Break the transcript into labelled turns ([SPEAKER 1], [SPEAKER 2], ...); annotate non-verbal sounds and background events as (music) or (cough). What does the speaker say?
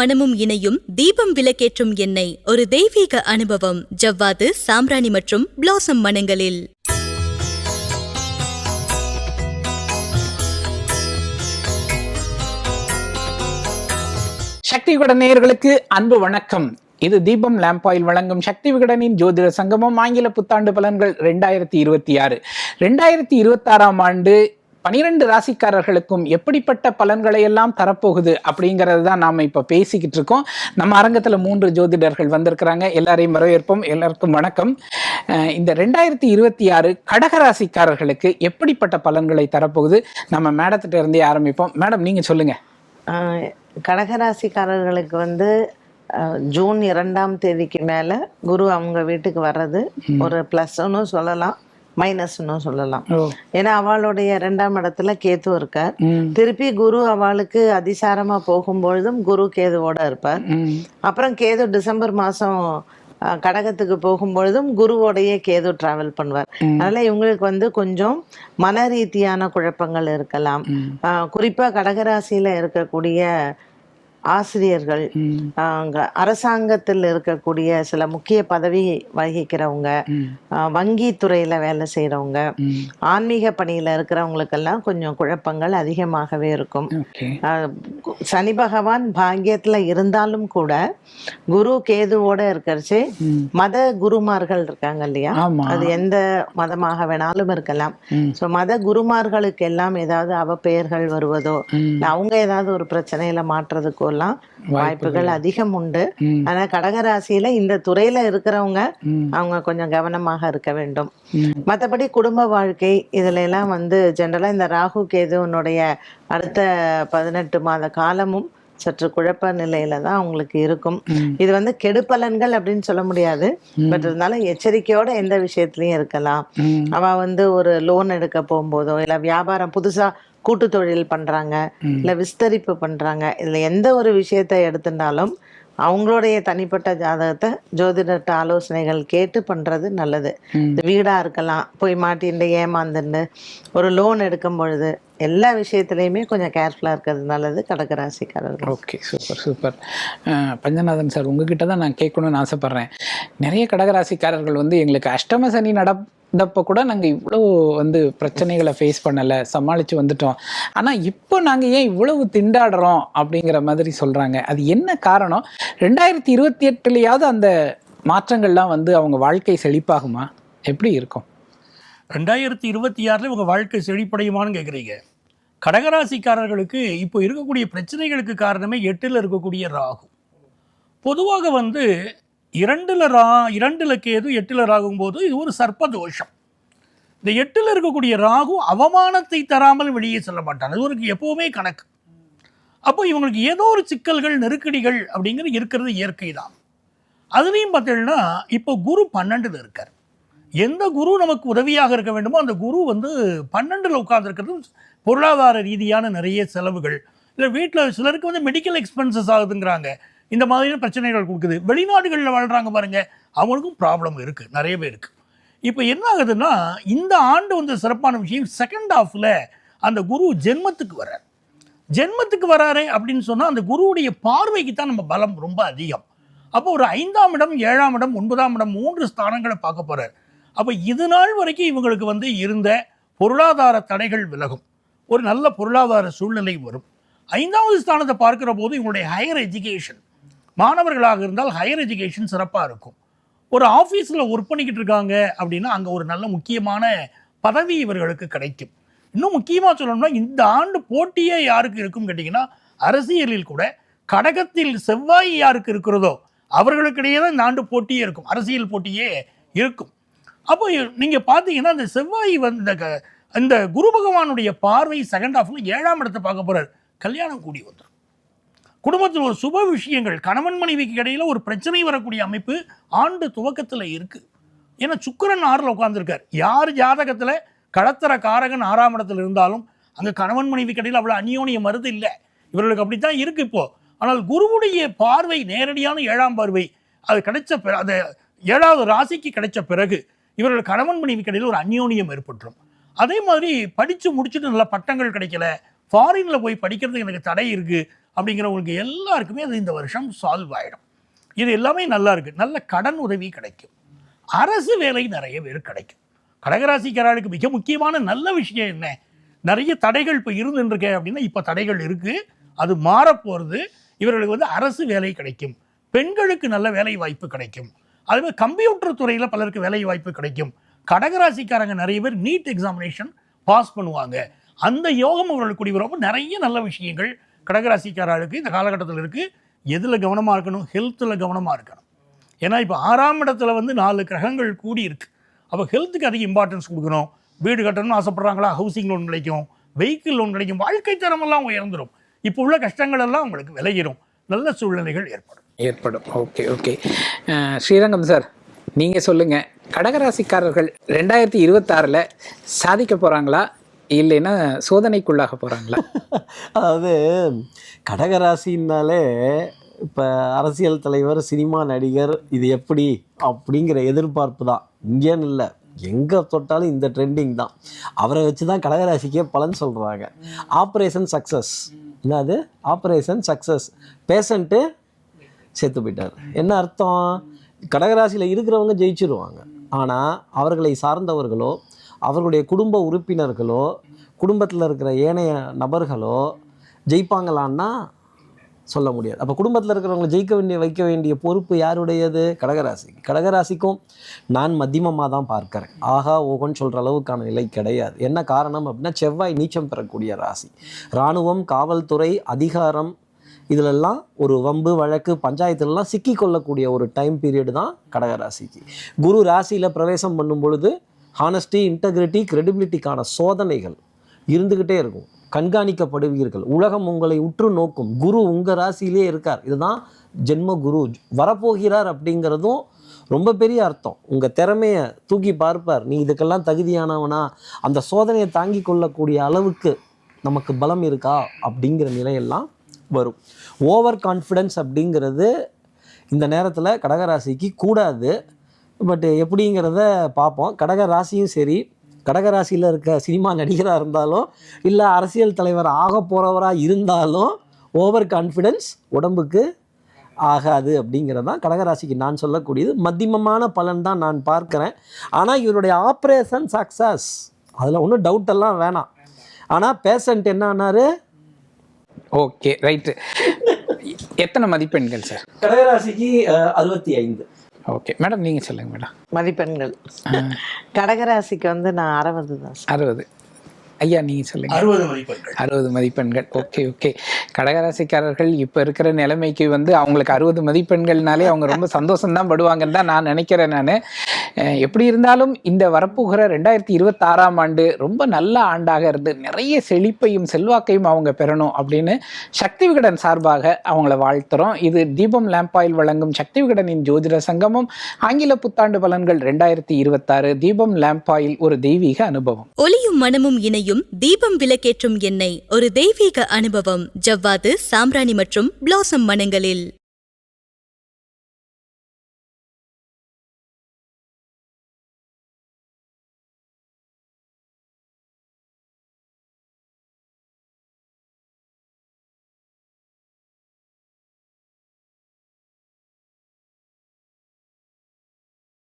[SPEAKER 1] மனமும் இணையும் தீபம் விளக்கேற்றும் எண்ணெய் ஒரு தெய்வீக அனுபவம். ஜவ்வாது சாம்ராணி மற்றும் பிளாசம் மனங்களில்.
[SPEAKER 2] சக்தி விகட நேயர்களுக்கு அன்பு வணக்கம். இது தீபம் லேம்பாயில் வழங்கும் சக்தி விகடனின் ஜோதிட சங்கமம் ஆங்கில புத்தாண்டு பலன்கள் ரெண்டாயிரத்தி இருபத்தி ஆறு. ரெண்டாயிரத்தி இருபத்தாறாம் ஆண்டு பனிரெண்டு ராசிக்காரர்களுக்கும் எப்படிப்பட்ட பலன்களை எல்லாம் தரப்போகுது அப்படிங்கிறது தான் நாம் இப்போ பேசிக்கிட்டு இருக்கோம். நம்ம அரங்கத்தில் மூன்று ஜோதிடர்கள் வந்திருக்கிறாங்க. எல்லாரையும் வரவேற்போம். எல்லாருக்கும் வணக்கம். இந்த ரெண்டாயிரத்தி இருபத்தி ஆறு கடகராசிக்காரர்களுக்கு எப்படிப்பட்ட பலன்களை தரப்போகுது? நம்ம மேடத்திட்ட இருந்தே ஆரம்பிப்போம். மேடம் நீங்கள் சொல்லுங்கள்
[SPEAKER 3] கடகராசிக்காரர்களுக்கு வந்து ஜூன் இரண்டாம் தேதிக்கு மேலே குரு அவங்க வீட்டுக்கு வர்றது ஒரு ப்ளஸ்ன்னு சொல்லலாம். மைனஸ்னு சொல்லலாம். ஏன்னா அவளுடைய இரண்டாம் இடத்துல கேத்து இருக்கார். திருப்பி குரு அவளுக்கு அதிசாரமா போகும்பொழுதும் குரு கேதுவோட இருப்பார். அப்புறம் கேது டிசம்பர் மாதம் கடகத்துக்கு போகும்பொழுதும் குருவோடையே கேது டிராவல் பண்ணுவார். அதனால இவங்களுக்கு வந்து கொஞ்சம் மன ரீதியான குழப்பங்கள் இருக்கலாம். ஆஹ் குறிப்பா கடகராசியில இருக்கக்கூடிய ஆசிரியர்கள் அரசாங்கத்தில் இருக்கக்கூடிய சில முக்கிய பதவி வகிக்கிறவங்க வங்கி துறையில வேலை செய்றவங்க
[SPEAKER 2] ம்.
[SPEAKER 3] ஆன்மீக பணியில இருக்கிறவங்களுக்கெல்லாம் கொஞ்சம் குழப்பங்கள் அதிகமாகவே இருக்கும். சனி பகவான் பாக்கியத்துல இருந்தாலும் கூட குரு கேதுவோட இருக்கிறச்சு மத குருமார்கள் இருக்காங்க இல்லையா? அது எந்த மதமாக வேணாலும் இருக்கலாம். ஸோ மத குருமார்களுக்கு எல்லாம் ஏதாவது அவப்பெயர்கள் வருவதோ
[SPEAKER 2] ம்.
[SPEAKER 3] இல்ல அவங்க ஏதாவது ஒரு பிரச்சனையில மாற்றுறதுக்கோ எல்லாம் வாய்ப்புகள் அதிகம் உண்டு. ஆனா கடகராசியில இந்த துறையில இருக்கிறவங்க அவங்க கொஞ்சம் கவனமாக இருக்க வேண்டும். மற்றபடி குடும்ப வாழ்க்கை இதுல எல்லாம் வந்து ஜென்ரலா இந்த ராகு கேதுவனுடைய அடுத்த பதினெட்டு மாத காலமும் சற்று குழப்ப நிலையில தான் அவங்களுக்கு இருக்கும். இது வந்து கெடுபலன்கள் அப்படின்னு சொல்ல முடியாது. பட் இருந்தாலும் எச்சரிக்கையோட எந்த விஷயத்துலயும் இருக்கலாம். அவ வந்து ஒரு லோன் எடுக்க போகும்போதோ இல்ல வியாபாரம் புதுசா கூட்டு தொழில் பண்றாங்க இல்ல விஸ்தரிப்பு பண்றாங்க. இதுல எந்த ஒரு விஷயத்தை எடுத்துட்டாலும் அவங்களுடைய தனிப்பட்ட ஜாதகத்தை ஜோதிடர்கிட்ட ஆலோசனைகள் கேட்டு பண்றது நல்லது.
[SPEAKER 2] ம்.
[SPEAKER 3] இந்த வீடா இருக்கலாம் போய் மாட்டின்னு ஏமாந்துன்னு ஒரு லோன் எடுக்கும் பொழுது எல்லா விஷயத்துலையுமே கொஞ்சம் கேர்ஃபுல்லா இருக்கிறது நல்லது கடகராசிக்காரர்கள்
[SPEAKER 2] okay super super Panchanathan sir உங்ககிட்ட தான் நான் கேட்கணும்னு ஆசைப்பட்றேன். நிறைய கடகராசிக்காரர்கள் வந்து எங்களுக்கு அஷ்டம சனி நடந்தப்போ கூட நாங்கள் இவ்வளோ வந்து பிரச்சனைகளை ஃபேஸ் பண்ணலை சமாளித்து வந்துட்டோம். ஆனால் இப்போ நாங்கள் ஏன் இவ்வளவு திண்டாடுறோம் அப்படிங்கிற மாதிரி சொல்கிறாங்க அது என்ன காரணம்? ரெண்டாயிரத்தி இருபத்தி எட்டுலையாவது அந்த மாற்றங்கள்லாம் வந்து அவங்க வாழ்க்கை செழிப்பாகுமா? எப்படி இருக்கும்?
[SPEAKER 4] ரெண்டாயிரத்தி இருபத்தி ஆறில் இவங்க வாழ்க்கை செழிப்படையுமான்னு கேட்குறீங்க கடகராசிக்காரர்களுக்கு இப்போ இருக்கக்கூடிய பிரச்சனைகளுக்கு காரணமே எட்டில் இருக்கக்கூடிய ராகு. பொதுவாக வந்து இரண்டில் ரா இரண்டில் கேது எட்டில் ராகும் போது இது ஒரு சர்ப்ப தோஷம் இந்த எட்டில் இருக்கக்கூடிய ராகு அவமானத்தை தராமல் வெளியே செல்ல மாட்டான். அது ஒரு எப்பவுமே கணக்கு. அப்போ இவங்களுக்கு ஏதோ ஒரு சிக்கல்கள் நெருக்கடிகள் அப்படிங்கிறது இருக்கிறது இயற்கை தான் அதுலேயும் பார்த்தீங்கன்னா இப்போ குரு பன்னெண்டில் இருக்கார். எந்த குரு நமக்கு உதவியாக இருக்க வேண்டுமோ அந்த குரு வந்து பன்னெண்டில் உட்கார்ந்துருக்கிறது பொருளாதார ரீதியான நிறைய செலவுகள். இல்லை வீட்டில் சிலருக்கு வந்து மெடிக்கல் எக்ஸ்பென்சஸ் ஆகுதுங்கிறாங்க. இந்த மாதிரியான பிரச்சனைகள் கொடுக்குது. வெளிநாடுகளில் வாழ்கிறாங்க பாருங்கள் அவங்களுக்கும் ப்ராப்ளம் இருக்குது நிறைய பேருக்கு. இப்போ என்ன ஆகுதுன்னா இந்த ஆண்டு வந்து சிறப்பான விஷயம் செகண்ட் ஹாஃபில் அந்த குரு ஜென்மத்துக்கு வர்றார். ஜென்மத்துக்கு வராரு அப்படின்னு சொன்னால் அந்த குருவுடைய பார்வைக்கு தான் நம்ம பலம் ரொம்ப அதிகம். அப்போ ஒரு ஐந்தாம் இடம் ஏழாம் இடம் ஒன்பதாம் இடம் மூன்று ஸ்தானங்களை பார்க்க போகிறார் அப்போ இது நாள் வரைக்கும் இவங்களுக்கு வந்து இருந்த பொருளாதார தடைகள் விலகும். ஒரு நல்ல பொருளாதார சூழ்நிலை வரும். ஐந்தாவது ஸ்தானத்தை பார்க்குற போது இவங்களுடைய ஹையர் எஜுகேஷன் மாணவர்களாக இருந்தால் ஹையர் எஜுகேஷன் சிறப்பாக இருக்கும். ஒரு ஆஃபீஸில் ஒர்க் பண்ணிக்கிட்டு இருக்காங்க அப்படின்னா அங்கே ஒரு நல்ல முக்கியமான பதவி இவர்களுக்கு கிடைக்கும். இன்னும் முக்கியமாக சொல்லணும்னா இந்த ஆண்டு போட்டியே யாருக்கு இருக்கும் கேட்டிங்கன்னா அரசியலில் கூட கடகத்தில் செவ்வாய் யாருக்கு இருக்கிறதோ அவர்களுக்கிடையே தான் இந்த ஆண்டு போட்டியே இருக்கும். அரசியல் போட்டியே இருக்கும். அப்போ நீங்கள் பார்த்தீங்கன்னா அந்த செவ்வாய் வந்த க- அந்த குரு பகவானுடைய பார்வை செகண்ட் ஹாஃப்ல ஏழாம் இடத்தை பார்க்க போகிறார் கல்யாணம் கூடி வந்துடும் குடும்பத்தில் ஒரு சுப விஷயங்கள் கணவன் மனைவிக்கு இடையில் ஒரு பிரச்சனை வரக்கூடிய அமைப்பு ஆண்டு துவக்கத்தில் இருக்குது ஏன்னா சுக்கிரன் ஆறில் உட்காந்துருக்கார் யார் ஜாதகத்தில் கடத்தர காரகன் ஆறாம் இடத்துல இருந்தாலும் அங்கே கணவன் மனைவி இடையில் அவ்வளோ அந்யோனிய மருது இல்லை. இவர்களுக்கு அப்படித்தான் இருக்குது இப்போது ஆனால் குருவுடைய பார்வை நேரடியான ஏழாம் பார்வை. அது கிடைச்ச பிற அந்த ஏழாவது ராசிக்கு கிடைச்ச பிறகு இவர்கள் கணவன் மனைவி கடையில் ஒரு அந்யோனியம் ஏற்பட்டுரும். அதே மாதிரி படித்து முடிச்சுட்டு நல்ல பட்டங்கள் கிடைக்கல. ஃபாரினில் போய் படிக்கிறதுக்கு எனக்கு தடை இருக்குது அப்படிங்கிறவங்களுக்கு எல்லாருக்குமே அது இந்த வருஷம் சால்வ் ஆகிடும் இது எல்லாமே நல்லா இருக்குது நல்ல கடன் உதவி கிடைக்கும். அரசு வேலை நிறைய பேர் கிடைக்கும். கடகராசிக்காரர்களுக்கு மிக முக்கியமான நல்ல விஷயம் என்ன? நிறைய தடைகள் இப்போ இருந்துருக்கேன் அப்படின்னா இப்போ தடைகள் இருக்குது அது மாறப்போகிறது இவர்களுக்கு வந்து அரசு வேலை கிடைக்கும். பெண்களுக்கு நல்ல வேலை வாய்ப்பு கிடைக்கும். அதுமாதிரி கம்ப்யூட்டர் துறையில் பலருக்கு வேலை வாய்ப்பு கிடைக்கும். கடகராசிக்காரங்க நிறைய பேர் நீட் எக்ஸாமினேஷன் பாஸ் பண்ணுவாங்க. அந்த யோகம் அவர்களுக்கு கூடி வரப்போ நிறைய நல்ல விஷயங்கள் கடகராசிக்காரர்களுக்கு இந்த காலகட்டத்தில் இருக்குது எதில் கவனமாக இருக்கணும்? ஹெல்த்தில் கவனமாக இருக்கணும். ஏன்னா இப்போ ஆறாம் இடத்துல வந்து நாலு கிரகங்கள் கூடி இருக்குது அப்போ ஹெல்த்துக்கு அதிக இம்பார்ட்டன்ஸ் கொடுக்கணும். வீடு கட்டணும்னு ஆசைப்படுறாங்களா? ஹவுசிங் லோன் கிடைக்கும். வெஹிக்கிள் லோன் கிடைக்கும். வாழ்க்கை தரமெல்லாம் உயர்ந்துடும் இப்போ உள்ள கஷ்டங்கள் எல்லாம் உங்களுக்கு விலகிடும் நல்ல சூழ்நிலைகள் ஏற்படும்.
[SPEAKER 2] ஏற்படும். ஓகே ஓகே ஸ்ரீரங்கம் சார் நீங்கள் சொல்லுங்கள் கடகராசிக்காரர்கள் ரெண்டாயிரத்தி இருபத்தாறில் சாதிக்க போகிறாங்களா இல்லைன்னா சோதனைக்குள்ளாக போகிறாங்களா (laughs)
[SPEAKER 5] அதாவது கடகராசின்னாலே இப்போ அரசியல் தலைவர் சினிமா நடிகர் இது எப்படி? அப்படிங்கிற எதிர்பார்ப்பு தான். இங்கேன்னு இல்லை. எங்கே தொட்டாலும் இந்த ட்ரெண்டிங் தான். அவரை வச்சு தான் கடகராசிக்கே பலன் சொல்கிறாங்க ஆப்ரேஷன் சக்ஸஸ் என்னது? ஆப்ரேஷன் சக்ஸஸ் பேஷண்ட்டு செத்து போயிட்டார். என்ன அர்த்தம்? கடகராசியில் இருக்கிறவங்க ஜெயிச்சிருவாங்க. ஆனால் அவர்களை சார்ந்தவர்களோ அவர்களுடைய குடும்ப உறுப்பினர்களோ குடும்பத்தில் இருக்கிற ஏனைய நபர்களோ ஜெயிப்பாங்களான்னா சொல்ல முடியாது. அப்போ குடும்பத்தில் இருக்கிறவங்களை ஜெயிக்க வேண்டிய வைக்க வேண்டிய பொறுப்பு யாருடையது? கடகராசி கடகராசிக்கும் நான் மத்தியமமாக தான் பார்க்குறேன். ஆகா ஓகோன்னு சொல்கிற அளவுக்கான நிலை கிடையாது. என்ன காரணம் அப்படின்னா செவ்வாய் நீச்சம் பெறக்கூடிய ராசி. இராணுவம் காவல்துறை அதிகாரம் இதிலெல்லாம் ஒரு வம்பு வழக்கு பஞ்சாயத்துலலாம் சிக்கிக்கொள்ளக்கூடிய ஒரு டைம் பீரியடு தான் கடகராசிக்கு. குரு ராசியில் பிரவேசம் பண்ணும் பொழுது ஹானஸ்டி இன்டெகிரிட்டி கிரெடிபிலிட்டிக்கான சோதனைகள் இருந்துக்கிட்டே இருக்கும். கண்காணிக்கப்படுவீர்கள். உலகம் உங்களை உற்று நோக்கும். குரு உங்கள் ராசியிலே இருக்கார். இதுதான் ஜென்ம குரு. வரப்போகிறார் அப்படிங்கிறதும் ரொம்ப பெரிய அர்த்தம். உங்கள் திறமையை தூக்கி பார்ப்பார். நீ இதுக்கெல்லாம் தகுதியானவனா? அந்த சோதனையை தாங்கி கொள்ளக்கூடிய அளவுக்கு நமக்கு பலம் இருக்கா? அப்படிங்கிற நிலையெல்லாம் வரும். ஓவர் கான்ஃபிடென்ஸ் அப்படிங்கிறது இந்த நேரத்தில் கடகராசிக்கு கூடாது. பட் எப்படிங்கிறத பார்ப்போம். கடக ராசியும் சரி. கடகராசியில் இருக்க சினிமா நடிகராக இருந்தாலும் இல்லை அரசியல் தலைவர் ஆக போகிறவராக இருந்தாலும் ஓவர் கான்ஃபிடென்ஸ் உடம்புக்கு ஆகாது அப்படிங்கிறது தான் கடகராசிக்கு நான் சொல்லக்கூடியது. மத்தியமமான பலன் தான் நான் பார்க்குறேன். ஆனால் இவருடைய ஆப்ரேஷன் சக்ஸஸ் அதில் ஒன்றும் டவுட் எல்லாம் வேணாம். ஆனால் பேஷண்ட் என்ன ஆனாரு
[SPEAKER 2] ஓகே ரைட்டு எத்தனை மதிப்பெண்கள் சார்
[SPEAKER 5] கடகராசிக்கு அறுபத்தி ஐந்து.
[SPEAKER 2] ஓகே மேடம் நீங்கள் சொல்லுங்கள் மேடம்
[SPEAKER 3] மதிப்பெண்கள். கடகராசிக்கு வந்து நான் அறுபது தான் சார்.
[SPEAKER 2] அறுபது. ஐயா நீங்கள் சொல்லுங்கள்
[SPEAKER 4] அறுபது மதிப்பெண்கள்.
[SPEAKER 2] அறுபது மதிப்பெண்கள். ஓகே ஓகே கடகராசிக்காரர்கள் இப்போ இருக்கிற நிலைமைக்கு வந்து அவங்களுக்கு அறுபது மதிப்பெண்கள்னாலே அவங்க ரொம்ப சந்தோஷம்தான் படுவாங்கன்னு தான் நான் நினைக்கிறேன் நான். எப்படி இருந்தாலும் இந்த வரப்போகிற ரெண்டாயிரத்தி இருபத்தாறாம் ஆண்டு ரொம்ப நல்ல ஆண்டாக இருந்து நிறைய செழிப்பையும் செல்வாக்கையும் அவங்க பெறணும் அப்படின்னு சக்தி விகடன் சார்பாக அவங்கள வாழ்த்துறோம். இது தீபம் லேம்பாயில் வழங்கும் சக்தி விகடனின் ஜோதிட சங்கமம். ஆங்கில புத்தாண்டு பலன்கள் ரெண்டாயிரத்தி இருபத்தாறு. தீபம் லேம்பாயில் ஒரு தெய்வீக அனுபவம்.
[SPEAKER 1] ஒளியும் மனமும் இணையும் தீபம் விளக்கேற்றும் எண்ணெய் ஒரு தெய்வீக அனுபவம். ஜவ்வாது சாம்ராணி மற்றும் பிளாசம் மனங்களில்